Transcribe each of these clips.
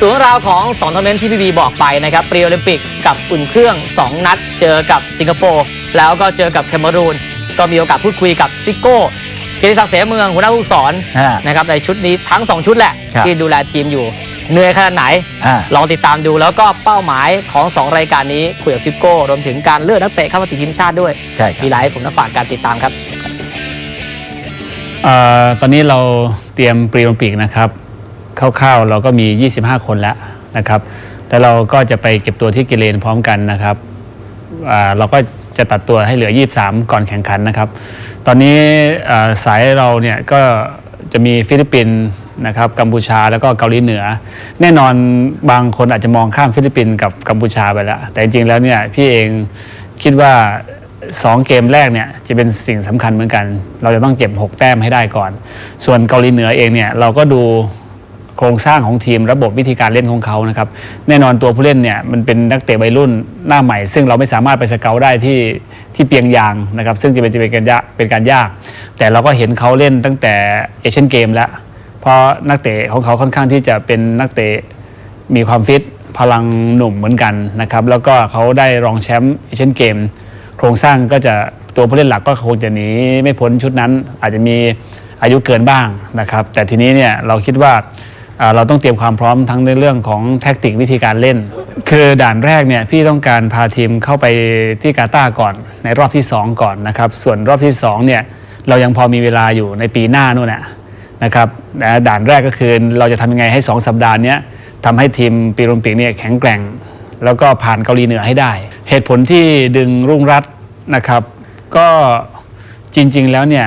ส่วนเรื่องราวของ2ทัวร์นาเมนต์ที่พี่บีบอกไปนะครับปรีโอลิมปิกกับอุ่นเครื่อง 2 นัด เจอกับสิงคโปร์แล้วก็เจอกับแคเมรูน ก็มีโอกาสพูดคุยกับซิโก้เกียรติศักดิ์เสมเมืองหัวหน้าผู้ฝึกสอนอ่านะครับในชุดนี้ทั้ง 2 ชุดแหละครับที่ดูแลทีมอยู่เหนื่อยขนาดไหนอ่าลองติดตามดูแล้วก็เป้าหมายของ 2 รายการนี้คุยกับซิโก้รวมถึงการเลือกนักเตะเข้ามาติดทีมชาติด้วยใช่ครับมีไลฟ์ผมนักฝากการติดตามครับเอ่อตอนนี้เราเตรียมปรีโอลิมปิกนะครับ คร่าวๆ เราก็มี 25 คนแล้วนะครับแล้วเราก็จะไปเก็บตัวที่กิเลนพร้อมกันนะครับอ่าเราก็จะตัดตัวให้เหลือ 23 ก่อนแข่งขันนะครับ ตอนนี้สายเราเนี่ยก็จะมีฟิลิปปินส์นะครับกัมพูชาแล้วก็เกาหลีเหนือ แน่นอนบางคนอาจจะมองข้ามฟิลิปปินส์กับกัมพูชาไปแล้วแต่จริงๆแล้วเนี่ยพี่เองคิดว่าสองเกมแรกเนี่ยจะเป็นสิ่งสำคัญเหมือนกัน เราจะต้องเก็บ 6 แต้มให้ได้ก่อน ส่วนเกาหลีเหนือเองเนี่ยเราก็ดู โครงสร้างของทีมระบบวิธีการเล่นของเขานะครับแน่นอนตัวผู้เล่นเนี่ยมันเป็นนักเตะวัยรุ่นหน้าใหม่ ซึ่งเราไม่สามารถไปสเกลได้ที่ที่เปียงยางนะครับซึ่งจะเป็นจะเป็นการยากเป็นการยาก แต่เราก็เห็นเขาเล่นตั้งแต่เอเชียนเกมแล้วเพราะนักเตะของเขาค่อนข้างที่จะเป็นนักเตะมีความฟิตพลังหนุ่มเหมือนกันนะครับแล้วก็เขาได้รองแชมป์เอเชียนเกม โครงสร้างก็จะตัวผู้เล่นหลักก็คงจะหนีไม่พ้นชุดนั้น อาจจะมีอายุเกินบ้างนะครับ แต่ทีนี้เนี่ยเราคิดว่า เราต้องเตรียมความพร้อมทั้งในเรื่องของแท็กติกวิธีการเล่น คือด่านแรกเนี่ยพี่ต้องการพาทีมเข้าไปที่กาตาร์ก่อน ในรอบที่ 2 ก่อนนะครับส่วนรอบที่2เนี่ยเรายังพอมีเวลาอยู่ในปีหน้านู่นน่ะนะครับนะด่านแรกก็คือเราจะทำยังไงให้ 2 สัปดาห์นี้ทำให้ทีมปีโรมปิกเนี่ยแข็งแกร่ง แล้วก็ผ่านเกาหลีเหนือให้ได้ เหตุผลที่ดึงรุ่งรัตนะครับ ก็จริง ๆ แล้วเนี่ย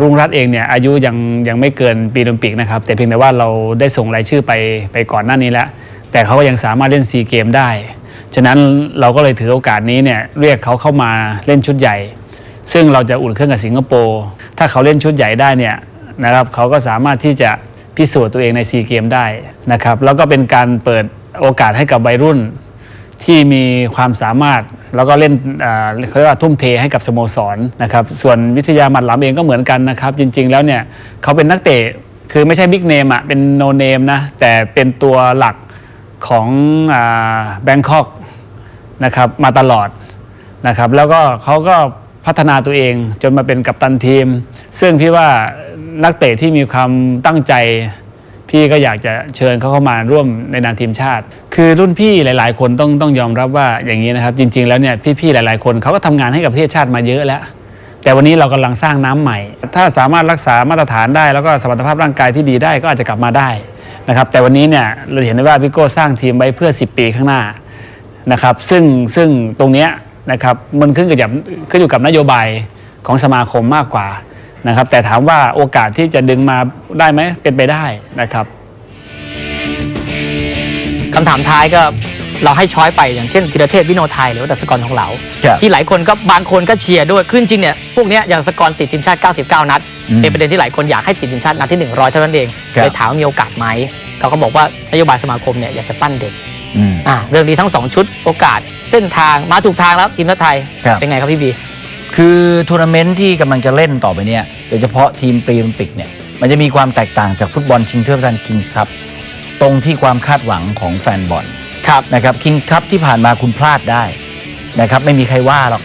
รุ่งรัตน์เองเนี่ยอายุยังยังไม่เกินปีโรมปิกนะครับแต่เพียงแต่ว่าเราได้ส่งรายชื่อไปไปก่อนหน้านี้แล้ว แต่เขาก็ยังสามารถเล่นซีเกมได้ ฉะนั้นเราก็เลยถือโอกาสนี้เนี่ยเรียกเขาเข้ามาเล่นชุดใหญ่ ซึ่งเราจะอุ่นเครื่องกับสิงคโปร์ถ้าเขาเล่นชุดใหญ่ได้เนี่ยนะครับเขาก็สามารถที่จะพิสูจน์ตัวเองในซีเกมได้นะครับแล้วก็เป็นการเปิดโอกาสให้กับวัยรุ่น ที่มีความสามารถแล้วก็เล่นเขาเรียกว่าทุ่มเทให้กับสโมสรนะครับส่วนวิทยาหมัดหลำเองก็เหมือนกันนะครับ จริง ๆ แล้วเนี่ยเขาเป็นนักเตะคือไม่ใช่บิ๊กเนมอะเป็นโนเนมนะแต่เป็นตัวหลักของแบงคอกนะครับมาตลอดนะครับแล้วก็เขาก็พัฒนาตัวเองจนมาเป็นกัปตันทีม ซึ่งพี่ว่านักเตะที่มีความตั้งใจ พี่ก็อยากจะเชิญเขาเข้ามาร่วมในนามทีมชาติ คือรุ่นพี่หลาย ๆ คนต้องต้องยอมรับว่าอย่างนี้นะครับ จริง ๆ แล้วเนี่ยพี่ๆหลาย ๆ คนเขาก็ทำงานให้กับประเทศชาติมาเยอะแล้ว แต่วันนี้เรากำลังสร้างน้ำใหม่ ถ้าสามารถรักษามาตรฐานได้ แล้วก็สมรรถภาพร่างกายที่ดีได้ก็อาจจะกลับมาได้นะครับ แต่วันนี้เนี่ยเราเห็นได้ว่าพี่โก้สร้างทีมไว้เพื่อ 10 ปีข้างหน้านะครับ ซึ่งซึ่งตรงเนี้ยนะครับมันขึ้นกับขึ้นอยู่กับนโยบายของสมาคมมากกว่า นะครับ แต่ถามว่าโอกาสที่จะดึงมาได้ไหมเป็นไปได้นะครับคำถามท้ายก็เราให้ช้อยไปอย่างเช่นธีรเทพวิโนไทยหรือว่าดัชกรทองเหลาครับที่หลายคนก็บางคนก็เชียร์ด้วยขึ้นจริงเนี่ยพวกเนี้ยอย่างสกอรติดทีมชาติ 99 นัดอืมเป็นประเด็นที่หลายคนอยากให้ติดทีมชาตินัดที่ 100 เท่านั้นเองครับเลยถามว่ามีโอกาสไหมเขาก็บอกว่านโยบายสมาคมเนี่ยอยากจะปั้นเด็กอืมอ่าเรื่องนี้ทั้ง 2 ชุดโอกาส เส้นทางมาถูกทางแล้วทีมชาติไทยครับเป็นไงครับพี่บี คือทัวร์นาเมนต์ที่กำลังจะเล่นต่อไปเนี่ยโดยเฉพาะทีมปรีโอลิมปิกเนี่ยมันจะมีความแตกต่างจากฟุตบอลชิงถ้วยพระราชทานคิงส์ครับตรงที่ความคาดหวังของแฟนบอลครับนะครับคิงส์ครับที่ผ่านมาคุณพลาดได้นะครับไม่มีใครว่าหรอก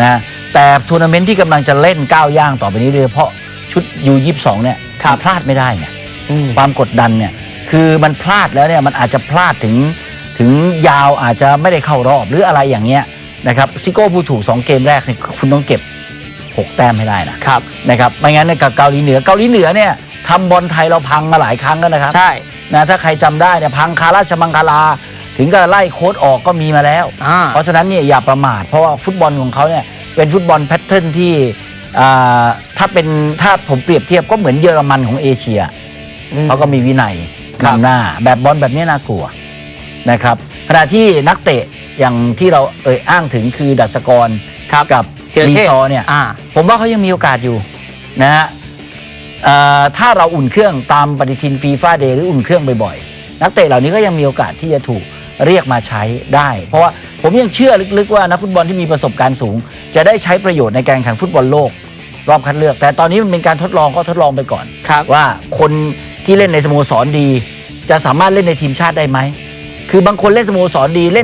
นะแต่ทัวร์นาเมนต์ที่กำลังจะเล่นก้าวย่างต่อไปนี้โดยเฉพาะชุดยูยีสองเนี่ยครับมันพลาดไม่ได้ไงอืมความกดดันเนี่ยคือมันพลาดแล้วเนี่ยมันอาจจะพลาดถึงถึงยาวอาจจะไม่ได้เข้ารอบหรืออะไรอย่างเงี้ย นะครับซิโก้พูดถูก 2 เกมแรกเนี่ยคุณต้องเก็บ 6 แต้มให้ได้นะครับนะครับไม่งั้นเนี่ยกับเกาหลีเหนือเกาหลีเหนือเนี่ยทำบอลไทยเราพังมาหลายครั้งแล้วนะครับใช่นะถ้าใครจำได้เนี่ยพังคาราชมังคลา ถึงกับไล่โค้ดออกก็มีมาแล้วอ่าเพราะฉะนั้นเนี่ยอย่าประมาท เพราะว่าฟุตบอลของเขาเนี่ยเป็นฟุตบอลแพทเทิร์นที่อ่าถ้าเป็นถ้าผมเปรียบเทียบก็เหมือนเยอรมันของเอเชียเขาก็มีวินัยครับนำหน้าแบบบอลแบบนี้น่ากลัวนะครับ ขณะที่นักเตะอย่างที่เราเอ่ยอ้างถึงคือดัชกรครับกับธีรรีเทพซอร์เนี่ยอ่าผมว่าเขายังมีโอกาสอยู่นะฮะเอ่อถ้าเราอุ่นเครื่องตามปฏิทินฟีฟ่าเดย์หรืออุ่นเครื่องบ่อยๆ นักเตะเหล่านี้ก็ยังมีโอกาสที่จะถูกเรียกมาใช้ได้ เพราะว่าผมยังเชื่อลึกๆว่านักฟุตบอลที่มีประสบการณ์สูง จะได้ใช้ประโยชน์ในการแข่งขันฟุตบอลโลก รอบคัดเลือก แต่ตอนนี้มันเป็นการทดลองก็ทดลองไปก่อนครับว่าคนที่เล่นในสโมสรดี จะสามารถเล่นในทีมชาติได้ไหม คือบางคนเล่นสโมสรดีเล่น